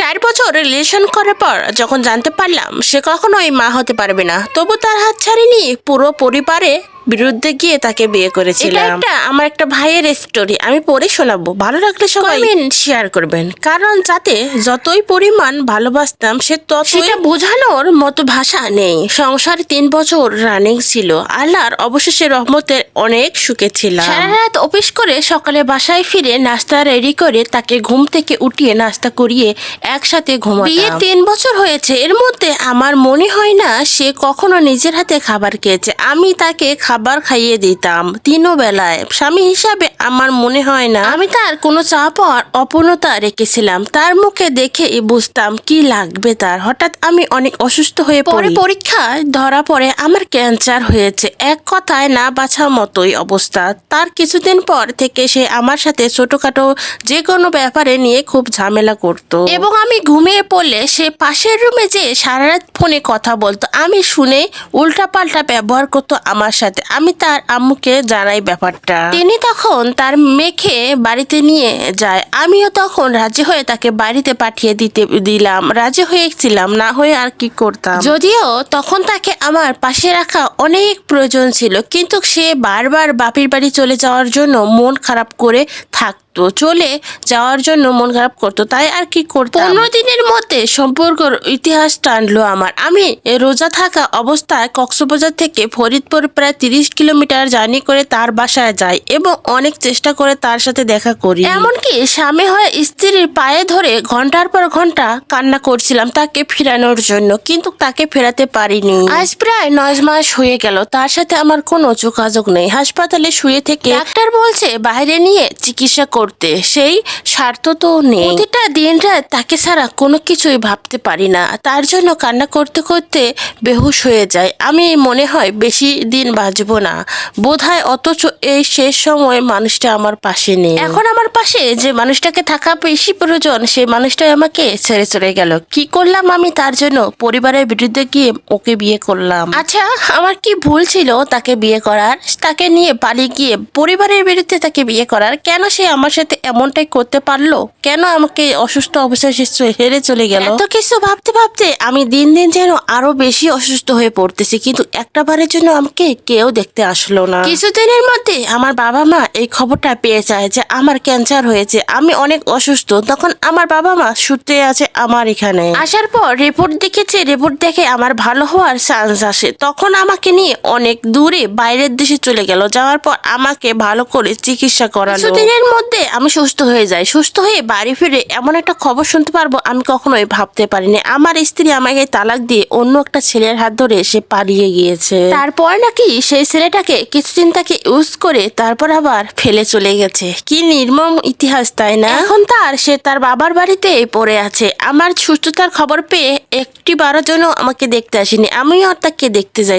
চার বছর রিলেশন করার পর যখন জানতে পারলাম, সে কখনোই মা হতে পারবে না। তবু তার হাত ছাড়িনি, পুরো পরিবারে বিরুদ্ধে গিয়ে তাকে বিয়ে করেছিলাম। এটা আমার একটা ভাইয়ের স্টোরি আমি পড়ে শোনাবো। ভালো লাগলে সবাই শেয়ার করবেন। কারণ যাতে যতই পরিমাণ ভালোবাসতাম সে তত সেটা বোঝানোর মতো ভাষা নেই। সংসার তিন বছর রানিং ছিল। আল্লাহর অবশেষে রহমতের অনেক সুখে ছিলাম। সারা রাত অফিস করে সকালে বাসায় ফিরে নাস্তা রেডি করে তাকে ঘুম থেকে উঠিয়ে নাস্তা করিয়ে একসাথে ঘুমাতাম। বিয়ে তিন বছর হয়েছে। এর মধ্যে আমার মনে হয় না সে কখনো নিজের হাতে খাবার খেয়েছে। আমি তাকে খাবার খাইয়ে দিতাম। তিনও বেলায়। স্বামী হিসাবে আমার মনে হয় না আমি তার কোনো চাপ আর অপূর্ণতা রেখেছিলাম। তার মুখে দেখে বুঝতাম কি লাগবে তার? হঠাৎ আমি অনেক অসুস্থ হয়ে পরে পরীক্ষায় ধরা পড়ে আমার ক্যান্সার হয়েছে। এক কথায় না বাছা মতোই অবস্থা। তার কিছুদিন পর থেকে সে আমার সাথে ছোটখাটো যে কোনো ব্যাপারে নিয়ে খুব ঝামেলা করত। এবং আমি ঘুমিয়ে পড়লে সে পাশের রুমে যে সারা রাত ফোনে কথা বলতো। আমি শুনে উল্টাপাল্টা ব্যবহার করতো আমার সাথে। আমি তার আম্মুকে জানাই ব্যাপারটা। তিনি তখন তার মেখে বাড়িতে নিয়ে যায়। আমিও তখন রাজি হয়ে তাকে বাড়িতে পাঠিয়ে দিতে, দিলাম। রাজি হয়েছিলাম, না হয়ে আর কি করতাম। যদিও তখন তাকে আমার পাশে রাখা অনেক প্রয়োজন ছিল, কিন্তু সে বারবার বাপির বাড়ি চলে যাওয়ার জন্য মন খারাপ করে থাকতো। চলে যাওয়ার জন্য মন খারাপ করতো তাই আর কি করতাম? পনেরো দিনের মধ্যে সম্পর্কর ইতিহাস টানলো আমার। আমি রোজা থাকা অবস্থায় কক্সবাজার থেকে ফরিদপুর প্রায় তিরিশ কিলোমিটার জার্নি করে তার বাসায় যাই এবং অনেক চেষ্টা করে তার সাথে দেখা করি। এমনকি স্বামী হয়ে স্ত্রীর পায়ে ধরে ঘণ্টার পর ঘণ্টা কান্না করছিলাম তাকে ফেরানোর জন্য কিন্তু তাকে ফেরাতে পারিনি। আজ প্রায় নয় মাস হয়ে গেল তার সাথে আমার কোনো যোগাযোগ নেই। হাসপাতালে শুয়ে থেকে ডাক্তার বলছে বাইরে নিয়ে চিকিৎসা করতে, সেই স্বার্থ তো নেই। প্রতিটা দিন রাত তাকে ছাড়া কোনো কিছুই ভাবতে পারি না। তার জন্য কান্না করতে করতে বেহুশ হয়ে যায়। আমি মনে হয় বেশি দিন বাঁচবো না। বোধ হয় অথচ এই শেষ সময় মানুষটা আমার পাশে নেই। এখন আমার পাশে যে মানুষটাকে থাকা বেশি প্রয়োজন, সেই মানুষটাই আমাকে ছেড়ে চলে গেল। কি করলাম আমি? তার জন্য পরিবারের বিরুদ্ধে গিয়ে ওকে বিয়ে করলাম। আচ্ছা আমার কি ভুল ছিল তাকে বিয়ে করার? তাকে নিয়ে পালিয়ে গিয়ে পরিবারের বিরুদ্ধে তাকে বিয়ে করার? কেন সে আমার সাথে এমনটাই করতে পারল? কেন আমাকে অসুস্থ অবস্থায় সে হেরে চলে গেল? এত কিছু ভাবতে ভাবতে আমি দিন দিন যেন আরও বেশি অসুস্থ হয়ে পড়তেছি কিন্তু একটা বারের জন্য আমাকে কেউ দেখতে আসলো না। কিছুদিনের মধ্যে আমার বাবা মা এই খবরটা পেয়ে যায় যে আমার ক্যান্সার হয়েছে আমি অনেক অসুস্থ তখন আমার বাবা মা শুতে আছে আমার এখানে। আসার পর রিপোর্ট দেখেছে রিপোর্ট দেখে আমার ভালো হওয়ার চান্স আসে। তখন আমাকে নিয়ে অনেক দূরে বাইরের দেশে চলে গেল যাওয়ার পর আমাকে ভালো করে চিকিৎসা করালো। কিছুদিনের মধ্যে আমি সুস্থ হয়ে যাই। সুস্থ হয়ে বাড়ি ফিরে এমন একটা খবর শুনতে পারব আমি কখনোই ভাবতে পারিনি। আমার স্ত্রী আমাকে তালাক দিয়ে অন্য একটা ছেলের হাত ধরে সে পালিয়ে গিয়েছে। তারপর নাকি সেই ছেলেটাকে কিছুদিন তাকে ইউজ করে তারপর আবার ফেলে চলে গেছে। কি নির্মম ইতিহাস, তাই না? এখন তার সে তার বাবার বাড়িতে পড়ে আছে। আমার সুস্থতার খবর পেয়ে একটি বারো জন্য আমাকে দেখতে আসেনি। আমিও তাকে দেখতে যাই